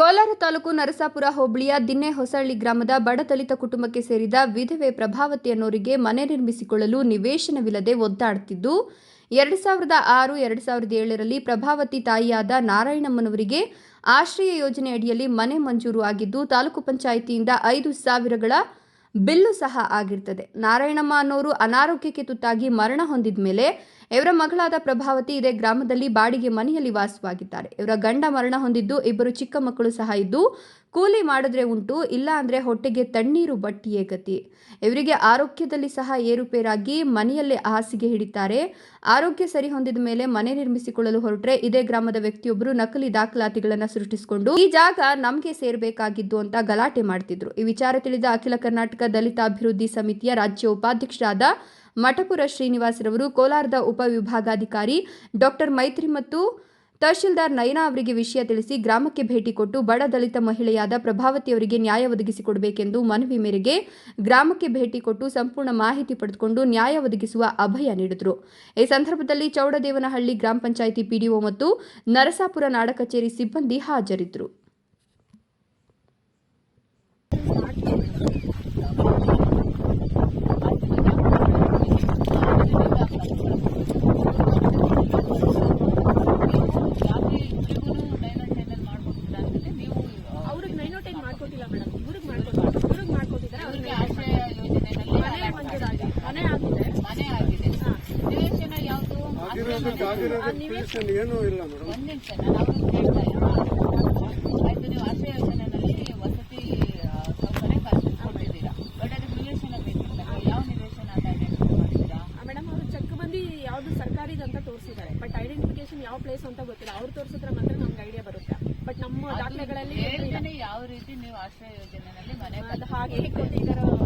ಕೋಲಾರ ತಾಲೂಕು ನರಸಾಪುರ ಹೋಬಳಿಯ ದಿನ್ನೆ ಹೊಸಳ್ಳಿ ಗ್ರಾಮದ ಬಡ ದಲಿತ ಕುಟುಂಬಕ್ಕೆ ಸೇರಿದ ವಿಧವೆ ಪ್ರಭಾವತಿ ಅನ್ನೋರಿಗೆ ಮನೆ ನಿರ್ಮಿಸಿಕೊಳ್ಳಲು ನಿವೇಶನವಿಲ್ಲದೆ ಒದ್ದಾಡುತ್ತಿದ್ದು ಎರಡು ಸಾವಿರದ ಆರು, ಎರಡು ಸಾವಿರದ ಏಳರಲ್ಲಿ ಪ್ರಭಾವತಿ ತಾಯಿಯಾದ ನಾರಾಯಣಮ್ಮನವರಿಗೆ ಆಶ್ರಯ ಯೋಜನೆ ಅಡಿಯಲ್ಲಿ ಮನೆ ಮಂಜೂರು ಆಗಿದ್ದು, ತಾಲೂಕು ಪಂಚಾಯಿತಿಯಿಂದ ಐದು ಸಾವಿರಗಳ ಬಿಲ್ಲು ಸಹ ಆಗಿರ್ತದೆ. ನಾರಾಯಣಮ್ಮ ಅನ್ನೋರು ಅನಾರೋಗ್ಯಕ್ಕೆ ತುತ್ತಾಗಿ ಮರಣ ಹೊಂದಿದ ಮೇಲೆ ಇವರ ಮಗಳಾದ ಪ್ರಭಾವತಿ ಇದೇ ಗ್ರಾಮದಲ್ಲಿ ಬಾಡಿಗೆ ಮನೆಯಲ್ಲಿ ವಾಸವಾಗಿದ್ದಾರೆ. ಇವರ ಗಂಡ ಮರಣ ಹೊಂದಿದ್ದು ಇಬ್ಬರು ಚಿಕ್ಕ ಮಕ್ಕಳು ಸಹ ಇದ್ದು ಕೂಲಿ ಮಾಡಿದ್ರೆ ಉಂಟು, ಇಲ್ಲ ಅಂದ್ರೆ ಹೊಟ್ಟೆಗೆ ತಣ್ಣೀರು ಬಟ್ಟಿಯೇ ಗತಿ. ಇವರಿಗೆ ಆರೋಗ್ಯದಲ್ಲಿ ಸಹ ಏರುಪೇರಾಗಿ ಮನೆಯಲ್ಲೇ ಹಾಸಿಗೆ ಹಿಡಿತಾರೆ. ಆರೋಗ್ಯ ಸರಿ ಹೊಂದಿದ ಮೇಲೆ ಮನೆ ನಿರ್ಮಿಸಿಕೊಳ್ಳಲು ಹೊರಟ್ರೆ ಇದೇ ಗ್ರಾಮದ ವ್ಯಕ್ತಿಯೊಬ್ಬರು ನಕಲಿ ದಾಖಲಾತಿಗಳನ್ನು ಸೃಷ್ಟಿಸಿಕೊಂಡು ಈ ಜಾಗ ನಮಗೆ ಸೇರಬೇಕಾಗಿದ್ದು ಅಂತ ಗಲಾಟೆ ಮಾಡ್ತಿದ್ರು. ಈ ವಿಚಾರ ತಿಳಿದ ಅಖಿಲ ಕರ್ನಾಟಕ ದಲಿತ ಅಭಿವೃದ್ಧಿ ಸಮಿತಿಯ ರಾಜ್ಯ ಉಪಾಧ್ಯಕ್ಷರಾದ ಮಠಪುರ ಶ್ರೀನಿವಾಸರವರು, ಕೋಲಾರದ ಉಪವಿಭಾಗಾಧಿಕಾರಿ ಡಾಕ್ಟರ್ ಮೈತ್ರಿ ಮತ್ತು ತಹಶೀಲ್ದಾರ್ ನಯನಾ ಅವರಿಗೆ ವಿಷಯ ತಿಳಿಸಿ ಗ್ರಾಮಕ್ಕೆ ಭೇಟಿ ಕೊಟ್ಟು ಬಡ ದಲಿತ ಮಹಿಳೆಯಾದ ಪ್ರಭಾವತಿಯವರಿಗೆ ನ್ಯಾಯ ಒದಗಿಸಿಕೊಡಬೇಕೆಂದು ಮನವಿ ಮೇರೆಗೆ ಗ್ರಾಮಕ್ಕೆ ಭೇಟಿ ಕೊಟ್ಟು ಸಂಪೂರ್ಣ ಮಾಹಿತಿ ಪಡೆದುಕೊಂಡು ನ್ಯಾಯ ಒದಗಿಸುವ ಅಭಯ ನೀಡಿದರು. ಈ ಸಂದರ್ಭದಲ್ಲಿ ಚೌಡದೇವನಹಳ್ಳಿ ಗ್ರಾಮ ಪಂಚಾಯಿತಿ ಪಿಡಿಒ ಮತ್ತು ನರಸಾಪುರ ನಾಡ ಕಚೇರಿ ಸಿಬ್ಬಂದಿ ಹಾಜರಿದ್ದರು ಅವ್ರಿಗೆ ನೈನ್ ಟೈನ್ ಅವ್ರಿಗೆ ಆಶ್ರಯ ಯೋಜನೆಯಲ್ಲಿ ಮನೆ ಮನೆ ಆಗಿದೆ. ಮನೆ ಆಗಿದೆ. ನಿವೇಶನ ಯಾವುದು ಏನೂ ಇಲ್ಲ ಮೇಡಮ್. ಒಂದ್ ನಿಮಿಷ ನಾನು ಕೇಳ್ತಾ ಆಯ್ತು ನೀವು ಆಶ್ರಯ ಯೋಜನೆಯಲ್ಲಿ ವಸತಿ ಆ, ಸೌಕರ್ಯ ಕಲ್ಪಿಸ್ಕೊಟ್ಟಿದ್ದೀರಾ? ಬಟ್ ಅದಕ್ಕೆ ನಿವೇಶನ ಬೇಕಿಲ್ಲ ಯಾವ ನಿವೇಶನ ಅಂತ ಐಡೆಂಟಿಫೈ ಮಾಡಿದ್ದೀರಾ? ಮೇಡಮ್ ಅವರು ಚೆಕ್ ಬಂದು ಯಾವ್ದು ಸರ್ಕಾರಿ ಅಂತ ತೋರಿಸಿದ್ದಾರೆ. ಬಟ್ ಐಡೆಂಟಿಫಿಕೇಶನ್ ಯಾವ ಪ್ಲೇಸ್ ಅಂತ ಗೊತ್ತಿಲ್ಲ. ಅವ್ರು ತೋರಿಸಿದ್ರೆ ಮಾತ್ರ ನಮ್ಗೆ ಐಡಿಯಾ ಬರುತ್ತೆ. ಬಟ್ ನಮ್ಮ ದಾಖಲೆಗಳಲ್ಲಿ ಯಾವ ರೀತಿ ನೀವು ಆಶ್ರಯ ಯೋಜನೆಯಲ್ಲಿ ಮನೆ ಹಾಗೆ ಕೊಟ್ಟಿದ್ದಾರೋ